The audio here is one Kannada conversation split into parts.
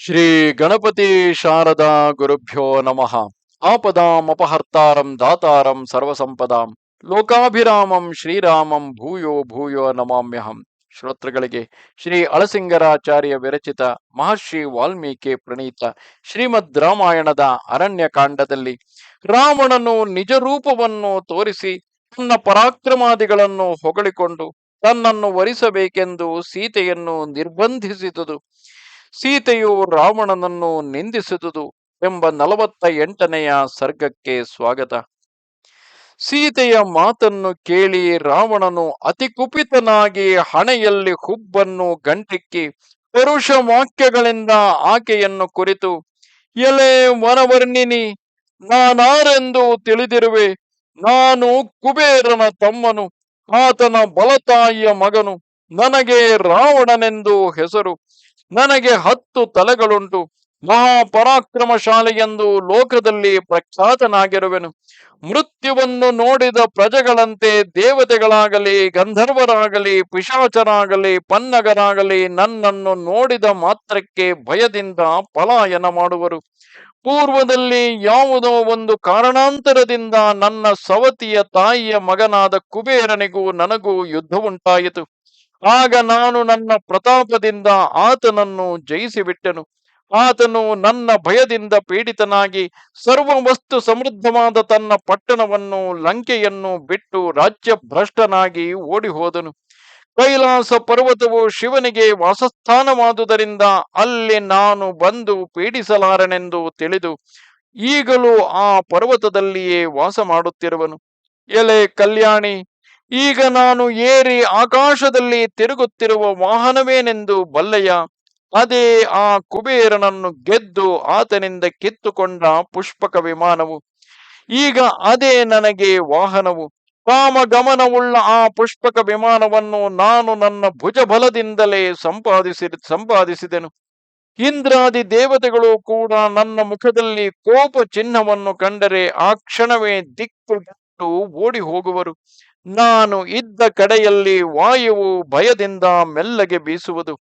ಶ್ರೀ ಗಣಪತಿ ಶಾರದಾ ಗುರುಭ್ಯೋ ನಮಃ. ಆಪದಾಮಪಹರ್ತಾರಂ ದಾತಾರಂ ಸರ್ವಸಂಪದಾಂ. ಲೋಕಾಭಿರಾಮಂ ಶ್ರೀರಾಮಂ ಭೂಯೋ ಭೂಯೋ ನಮಾಮ್ಯಹಂ. ಶ್ರೋತೃಗಳಿಗೆ ಶ್ರೀ ಅಳಸಿಂಗರಾಚಾರ್ಯ ವಿರಚಿತ ಮಹರ್ಷಿ ವಾಲ್ಮೀಕಿ ಪ್ರಣೀತ ಶ್ರೀಮದ್ ರಾಮಾಯಣದ ಅರಣ್ಯಕಾಂಡದಲ್ಲಿ ರಾವಣನು ನಿಜ ರೂಪವನ್ನು ತೋರಿಸಿ ತನ್ನ ಪರಾಕ್ರಮಾದಿಗಳನ್ನು ಹೊಗಳಿಕೊಂಡು ತನ್ನನ್ನು ವರಿಸಬೇಕೆಂದು ಸೀತೆಯನ್ನು ನಿರ್ಬಂಧಿಸಿದುದು. ಸೀತೆಯು ರಾವಣನನ್ನು ನಿಂದಿಸಿದುದು ಎಂಬ ನಲವತ್ತ ಎಂಟನೆಯ ಸರ್ಗಕ್ಕೆ ಸ್ವಾಗತ. ಸೀತೆಯ ಮಾತನ್ನು ಕೇಳಿ ರಾವಣನು ಅತಿ ಕುಪಿತನಾಗಿ ಹಣೆಯಲ್ಲಿ ಹುಬ್ಬನ್ನು ಗಂಟಿಕ್ಕಿ ಪರುಷ ವಾಕ್ಯಗಳಿಂದ ಆಕೆಯನ್ನು ಕುರಿತು, ಎಲೆ ವನವರ್ಣಿನಿ ನಾನಾರೆಂದು ತಿಳಿದಿರುವೆ. ನಾನು ಕುಬೇರನ ತಮ್ಮನು, ಆತನ ಬಲತಾಯಿಯ ಮಗನು. ನನಗೆ ರಾವಣನೆಂದು ಹೆಸರು. ನನಗೆ ಹತ್ತು ತಲೆಗಳುಂಟು. ಮಹಾಪರಾಕ್ರಮಶಾಲಿ ಎಂದು ಲೋಕದಲ್ಲಿ ಪ್ರಖ್ಯಾತನಾಗಿರುವೆನು. ಮೃತ್ಯುವನ್ನು ನೋಡಿದ ಪ್ರಜೆಗಳಂತೆ ದೇವತೆಗಳಾಗಲಿ, ಗಂಧರ್ವರಾಗಲಿ, ಪಿಶಾಚರಾಗಲಿ, ಪನ್ನಗರಾಗಲಿ ನನ್ನನ್ನು ನೋಡಿದ ಮಾತ್ರಕ್ಕೆ ಭಯದಿಂದ ಪಲಾಯನ ಮಾಡುವರು. ಪೂರ್ವದಲ್ಲಿ ಯಾವುದೋ ಒಂದು ಕಾರಣಾಂತರದಿಂದ ನನ್ನ ಸವತಿಯ ತಾಯಿಯ ಮಗನಾದ ಕುಬೇರನಿಗೂ ನನಗೂ ಯುದ್ಧವುಂಟಾಯಿತು. ಆಗ ನಾನು ನನ್ನ ಪ್ರತಾಪದಿಂದ ಆತನನ್ನು ಜಯಿಸಿಬಿಟ್ಟೆನು. ಆತನು ನನ್ನ ಭಯದಿಂದ ಪೀಡಿತನಾಗಿ ಸರ್ವ ವಸ್ತು ಸಮೃದ್ಧವಾದ ತನ್ನ ಪಟ್ಟಣವನ್ನು ಲಂಕೆಯನ್ನು ಬಿಟ್ಟು ರಾಜ್ಯ ಭ್ರಷ್ಟನಾಗಿ ಓಡಿ ಹೋದನು ಕೈಲಾಸ ಪರ್ವತವು ಶಿವನಿಗೆ ವಾಸಸ್ಥಾನವಾದುದರಿಂದ ಅಲ್ಲಿ ನಾನು ಬಂದು ಪೀಡಿಸಲಾರನೆಂದು ತಿಳಿದು ಈಗಲೂ ಆ ಪರ್ವತದಲ್ಲಿಯೇ ವಾಸ ಮಾಡುತ್ತಿರುವನು ಎಲೆ ಕಲ್ಯಾಣಿ ಈಗ ನಾನು ಏರಿ ಆಕಾಶದಲ್ಲಿ ತಿರುಗುತ್ತಿರುವ ವಾಹನವೇನೆಂದು ಬಲ್ಲಯ್ಯ ಅದೇ ಆ ಕುಬೇರನನ್ನು ಗೆದ್ದು ಆತನಿಂದ ಕಿತ್ತುಕೊಂಡ ಪುಷ್ಪಕ ವಿಮಾನವು. ಈಗ ಅದೇ ನನಗೆ ವಾಹನವು. ಕಾಮಗಮನವುಳ್ಳ ಆ ಪುಷ್ಪಕ ವಿಮಾನವನ್ನು ನಾನು ನನ್ನ ಭುಜಬಲದಿಂದಲೇ ಸಂಪಾದಿಸಿ ಸಂಪಾದಿಸಿದೆನು. ಇಂದ್ರಾದಿ ದೇವತೆಗಳು ಕೂಡ ನನ್ನ ಮುಖದಲ್ಲಿ ಕೋಪ ಚಿಹ್ನವನ್ನು ಕಂಡರೆ ಆ ಕ್ಷಣವೇ ದಿಕ್ಕು ಓಡಿ ಹೋಗುವರು ನಾನು ಇದ್ದ ಕಡೆಯಲ್ಲಿ ವಾಯುವು ಭಯದಿಂದ ಮೆಲ್ಲಗೆ ಬೀಸುವುದು.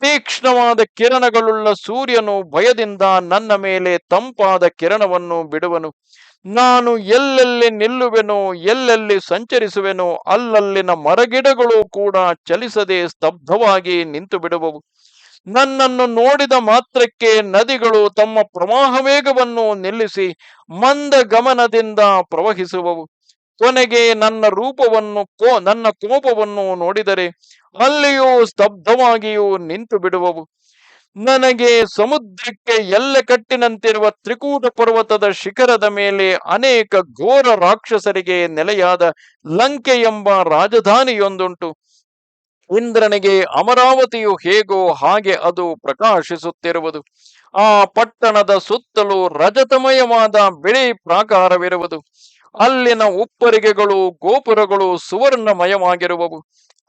ತೀಕ್ಷ್ಣವಾದ ಕಿರಣಗಳುಳ್ಳ ಸೂರ್ಯನು ಭಯದಿಂದ ನನ್ನ ಮೇಲೆ ತಂಪಾದ ಕಿರಣವನ್ನು ಬಿಡುವನು. ನಾನು ಎಲ್ಲೆಲ್ಲಿ ನಿಲ್ಲುವೆನೋ, ಎಲ್ಲೆಲ್ಲಿ ಸಂಚರಿಸುವೆನೋ, ಅಲ್ಲಲ್ಲಿನ ಮರಗಿಡಗಳು ಕೂಡ ಚಲಿಸದೆ ಸ್ತಬ್ಧವಾಗಿ ನಿಂತು ಬಿಡುವವು ನನ್ನನ್ನು ನೋಡಿದ ಮಾತ್ರಕ್ಕೆ ನದಿಗಳು ತಮ್ಮ ಪ್ರವಾಹ ವೇಗವನ್ನು ನಿಲ್ಲಿಸಿ ಮಂದ ಗಮನದಿಂದ ಪ್ರವಹಿಸುವವು. ಕೊನೆಗೆ ನನ್ನ ರೂಪವನ್ನು ಕೋ, ನನ್ನ ಕೋಪವನ್ನು ನೋಡಿದರೆ ಅಲ್ಲಿಯೂ ಸ್ತಬ್ಧವಾಗಿಯೂ ನಿಂತು ಬಿಡುವವು. ನನಗೆ ಸಮುದ್ರಕ್ಕೆ ಎಲ್ಲೆ ಕಟ್ಟಿನಂತಿರುವ ತ್ರಿಕೂಟ ಪರ್ವತದ ಶಿಖರದ ಮೇಲೆ ಅನೇಕ ಘೋರ ರಾಕ್ಷಸರಿಗೆ ನೆಲೆಯಾದ ಲಂಕೆ ಎಂಬ ರಾಜಧಾನಿಯೊಂದುಂಟು. ಇಂದ್ರನಿಗೆ ಅಮರಾವತಿಯು ಹೇಗೋ ಹಾಗೆ ಅದು ಪ್ರಕಾಶಿಸುತ್ತಿರುವುದು. ಆ ಪಟ್ಟಣದ ಸುತ್ತಲೂ ರಜತಮಯವಾದ ಬಿಳಿ ಪ್ರಾಕಾರವಿರುವುದು. ಅಲ್ಲಿನ ಉಪ್ಪರಿಗೆಗಳು, ಗೋಪುರಗಳು ಸುವರ್ಣಮಯವಾಗಿರುವವು.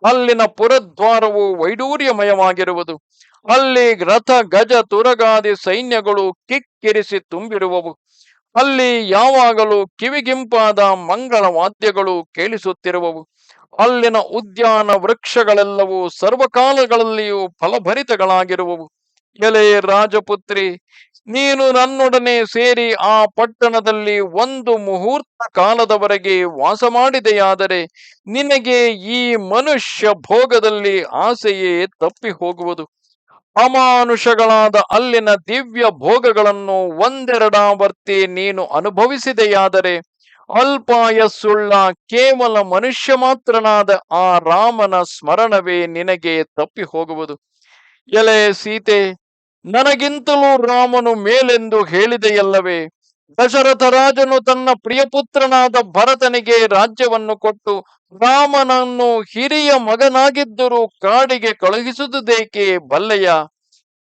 ಅಲ್ಲಿನ ಪುರದ್ವಾರವು ವೈಡೂರ್ಯಮಯವಾಗಿರುವುದು. ಅಲ್ಲಿ ರಥ, ಗಜ, ತುರಗಾದಿ ಸೈನ್ಯಗಳು ಕಿಕ್ಕಿರಿಸಿ ತುಂಬಿರುವವು. ಅಲ್ಲಿ ಯಾವಾಗಲೂ ಕಿವಿಗಿಂಪಾದ ಮಂಗಳ ವಾದ್ಯಗಳು ಕೇಳಿಸುತ್ತಿರುವವು. ಅಲ್ಲಿನ ಉದ್ಯಾನ ವೃಕ್ಷಗಳೆಲ್ಲವೂ ಸರ್ವಕಾಲಗಳಲ್ಲಿಯೂ ಫಲಭರಿತಗಳಾಗಿರುವವು. ಎಲೆ ರಾಜಪುತ್ರಿ ನೀನು ನನ್ನೊಡನೆ ಸೇರಿ ಆ ಪಟ್ಟಣದಲ್ಲಿ ಒಂದು ಮುಹೂರ್ತ ಕಾಲದವರೆಗೆ ವಾಸ ಮಾಡಿದೆಯಾದರೆ ನಿನಗೆ ಈ ಮನುಷ್ಯ ಭೋಗದಲ್ಲಿ ಆಸೆಯೇ ತಪ್ಪಿ ಹೋಗುವುದು. ಅಮಾನುಷಗಳಾದ ಅಲ್ಲಿನ ದಿವ್ಯ ಭೋಗಗಳನ್ನು ಒಂದೆರಡಾವರ್ತಿ ನೀನು ಅನುಭವಿಸಿದೆಯಾದರೆ ಅಲ್ಪಾಯಸ್ಸುಳ್ಳ ಕೇವಲ ಮನುಷ್ಯ ಮಾತ್ರನಾದ ಆ ರಾಮನ ಸ್ಮರಣವೇ ನಿನಗೆ ತಪ್ಪಿ ಹೋಗುವುದು. ಎಲೆ ಸೀತೆ ನನಗಿಂತಲೂ ರಾಮನು ಮೇಲೆಂದು ಹೇಳಿದೆಯಲ್ಲವೇ? ದಶರಥ ರಾಜನು ತನ್ನ ಪ್ರಿಯಪುತ್ರನಾದ ಭರತನಿಗೆ ರಾಜ್ಯವನ್ನು ಕೊಟ್ಟು ರಾಮನನ್ನು ಹಿರಿಯ ಮಗನಾಗಿದ್ದರೂ ಕಾಡಿಗೆ ಕಳುಹಿಸುವುದೇಕೆ ಬಲ್ಲಯ್ಯ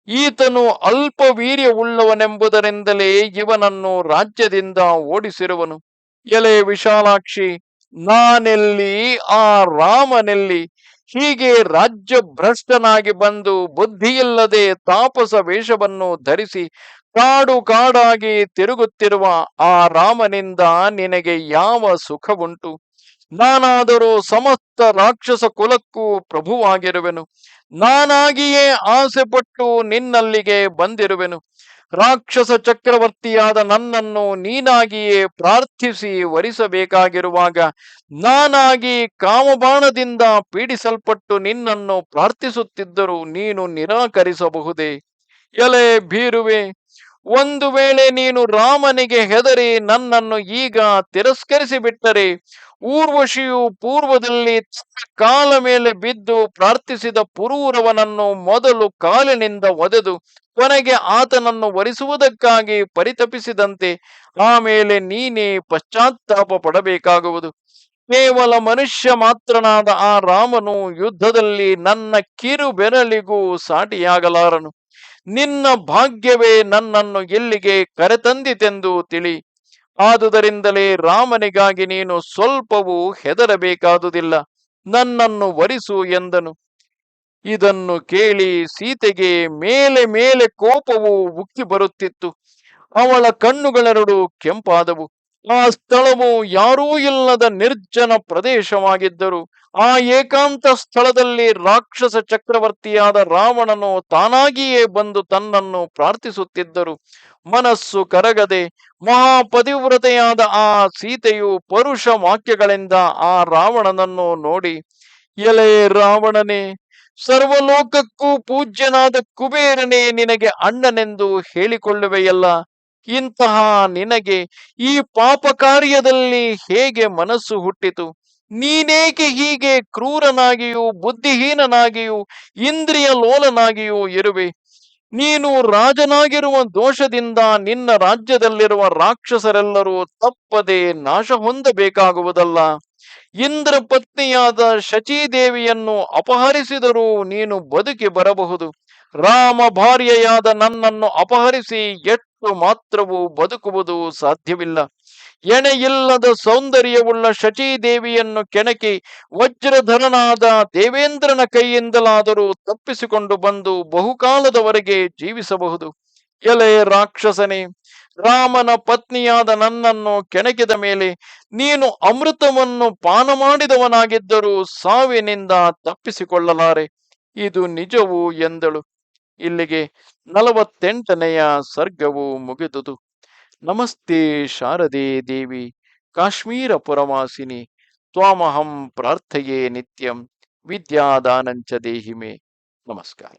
ಈತನು ಅಲ್ಪ ವೀರ್ಯವುಳ್ಳವನೆಂಬುದರಿಂದಲೇ ಇವನನ್ನು ರಾಜ್ಯದಿಂದ ಓಡಿಸಿರುವನು. ಎಲೆ ವಿಶಾಲಾಕ್ಷಿ, ನಾನೆಲ್ಲಿ ಆ ರಾಮನೆಲ್ಲಿ? ಹೀಗೆ ರಾಜ್ಯ ಭ್ರಷ್ಟನಾಗಿ ಬಂದು ಬುದ್ಧಿಯಿಲ್ಲದೆ ತಾಪಸ ವೇಷವನ್ನು ಧರಿಸಿ ಕಾಡು ಕಾಡಾಗಿ ತಿರುಗುತ್ತಿರುವ ಆ ರಾಮನಿಂದ ನಿನಗೆ ಯಾವ ಸುಖವುಂಟು? ನಾನಾದರೂ ಸಮಸ್ತ ರಾಕ್ಷಸ ಕುಲಕ್ಕೂ ಪ್ರಭುವಾಗಿರುವೆನು. ನಾನಾಗಿಯೇ ಆಸೆ ಪಟ್ಟು ನಿನ್ನಲ್ಲಿಗೆ ಬಂದಿರುವೆನು. ರಾಕ್ಷಸ ಚಕ್ರವರ್ತಿಯಾದ ನನ್ನನ್ನು ನೀನಾಗಿಯೇ ಪ್ರಾರ್ಥಿಸಿ ವರಿಸಬೇಕಾಗಿರುವಾಗ ನಾನಾಗಿ ಕಾಮಬಾಣದಿಂದ ಪೀಡಿಸಲ್ಪಟ್ಟು ನಿನ್ನನ್ನು ಪ್ರಾರ್ಥಿಸುತ್ತಿದ್ದರೂ ನೀನು ನಿರಾಕರಿಸಬಹುದೇ? ಎಲೆ ಭೀರುವೆ ಒಂದು ವೇಳೆ ನೀನು ರಾಮನಿಗೆ ಹೆದರಿ ನನ್ನನ್ನು ಈಗ ತಿರಸ್ಕರಿಸಿ ಬಿಟ್ಟರೆ ಊರ್ವಶಿಯು ಪೂರ್ವದಲ್ಲಿ ಕಾಲ ಮೇಲೆ ಬಿದ್ದು ಪ್ರಾರ್ಥಿಸಿದ ಪುರೂರವನನ್ನು ಮೊದಲು ಕಾಲಿನಿಂದ ಒದೆದು ಕೊನೆಗೆ ಆತನನ್ನು ವರಿಸುವುದಕ್ಕಾಗಿ ಪರಿತಪಿಸಿದಂತೆ ಆಮೇಲೆ ನೀನೇ ಪಶ್ಚಾತ್ತಾಪ ಪಡಬೇಕಾಗುವುದು. ಕೇವಲ ಮನುಷ್ಯ ಮಾತ್ರನಾದ ಆ ರಾಮನು ಯುದ್ಧದಲ್ಲಿ ನನ್ನ ಕಿರು ಬೆರಳಿಗೂ ಸಾಟಿಯಾಗಲಾರನು. ನಿನ್ನ ಭಾಗ್ಯವೇ ನನ್ನನ್ನು ಎಲ್ಲಿಗೆ ಕರೆತಂದಿತೆಂದು ತಿಳಿ. ಆದುದರಿಂದಲೇ ರಾಮನಿಗಾಗಿ ನೀನು ಸ್ವಲ್ಪವೂ ಹೆದರಬೇಕಾದುದಿಲ್ಲ. ನನ್ನನ್ನು ವರಿಸು ಎಂದನು. ಇದನ್ನು ಕೇಳಿ ಸೀತೆಗೆ ಮೇಲೆ ಮೇಲೆ ಕೋಪವು ಉಕ್ಕಿ ಬರುತ್ತಿತ್ತು. ಅವಳ ಕಣ್ಣುಗಳೆರಡು ಕೆಂಪಾದವು. ಆ ಸ್ಥಳವು ಯಾರೂ ಇಲ್ಲದ ನಿರ್ಜನ ಪ್ರದೇಶವಾಗಿದ್ದರು. ಆ ಏಕಾಂತ ಸ್ಥಳದಲ್ಲಿ ರಾಕ್ಷಸ ಚಕ್ರವರ್ತಿಯಾದ ರಾವಣನು ತಾನಾಗಿಯೇ ಬಂದು ತನ್ನನ್ನು ಪ್ರಾರ್ಥಿಸುತ್ತಿದ್ದರು. ಮನಸ್ಸು ಕರಗದೆ ಮಹಾಪತಿವ್ರತೆಯಾದ ಆ ಸೀತೆಯು ಪರುಷ ವಾಕ್ಯಗಳಿಂದ ಆ ರಾವಣನನ್ನು ನೋಡಿ, ಎಲೆ ರಾವಣನೇ, ಸರ್ವಲೋಕಕ್ಕೂ ಪೂಜ್ಯನಾದ ಕುಬೇರನೇ, ನಿನಗೆ ಅಣ್ಣನೆಂದು ಹೇಳಿಕೊಳ್ಳುವೆಯಲ್ಲ. ಇಂತಹ ನಿನಗೆ ಈ ಪಾಪ ಕಾರ್ಯದಲ್ಲಿ ಹೇಗೆ ಮನಸ್ಸು ಹುಟ್ಟಿತು? ನೀನೇಕೆ ಹೀಗೆ ಕ್ರೂರನಾಗಿಯೂ, ಬುದ್ಧಿಹೀನನಾಗಿಯೂ ಇಂದ್ರಿಯ ಲೋಲನಾಗಿಯೂ ಇರುವೆ? ನೀನು ರಾಜನಾಗಿರುವ ದೋಷದಿಂದ ನಿನ್ನ ರಾಜ್ಯದಲ್ಲಿರುವ ರಾಕ್ಷಸರೆಲ್ಲರೂ ತಪ್ಪದೆ ನಾಶ ಹೊಂದಬೇಕಾಗುವುದಲ್ಲ. ಇಂದ್ರ ಪತ್ನಿಯಾದ ಶಚೀದೇವಿಯನ್ನು ಅಪಹರಿಸಿದರೂ ನೀನು ಬದುಕಿ ಬರಬಹುದು. ರಾಮ ಭಾರ್ಯೆಯಾದ ನನ್ನನ್ನು ಅಪಹರಿಸಿ ಎಷ್ಟು ಮಾತ್ರವೂ ಬದುಕುವುದು ಸಾಧ್ಯವಿಲ್ಲ. ಎಣೆಯಿಲ್ಲದ ಸೌಂದರ್ಯವುಳ್ಳ ಶಚೀದೇವಿಯನ್ನು ಕೆಣಕಿ ವಜ್ರಧರನಾದ ದೇವೇಂದ್ರನ ಕೈಯಿಂದಲಾದರೂ ತಪ್ಪಿಸಿಕೊಂಡು ಬಂದು ಬಹುಕಾಲದವರೆಗೆ ಜೀವಿಸಬಹುದು. ಎಲೆ ರಾಕ್ಷಸನೇ, ರಾಮನ ಪತ್ನಿಯಾದ ನನ್ನನ್ನು ಕೆಣಕಿದ ಮೇಲೆ ನೀನು ಅಮೃತವನ್ನು ಪಾನ ಮಾಡಿದವನಾಗಿದ್ದರೂ ಸಾವಿನಿಂದ ತಪ್ಪಿಸಿಕೊಳ್ಳಲಾರೆ. ಇದು ನಿಜವು ಎಂದಳು. ಇಲ್ಲಿಗೆ ನಲವತ್ತೆಂಟನೆಯ ಸರ್ಗವು ಮುಗಿದುದು. ನಮಸ್ತೆ ಶಾರದೆ ದೇವಿ, ಕಾಶ್ಮೀರ ಪುರವಾಸಿನಿ, ತ್ವಾಮಹಂ ಪ್ರಾರ್ಥೆಯೇ ನಿತ್ಯಂ, ವಿದ್ಯಾದಾನಂಚ ದೇಹಿಮೆ. ನಮಸ್ಕಾರ.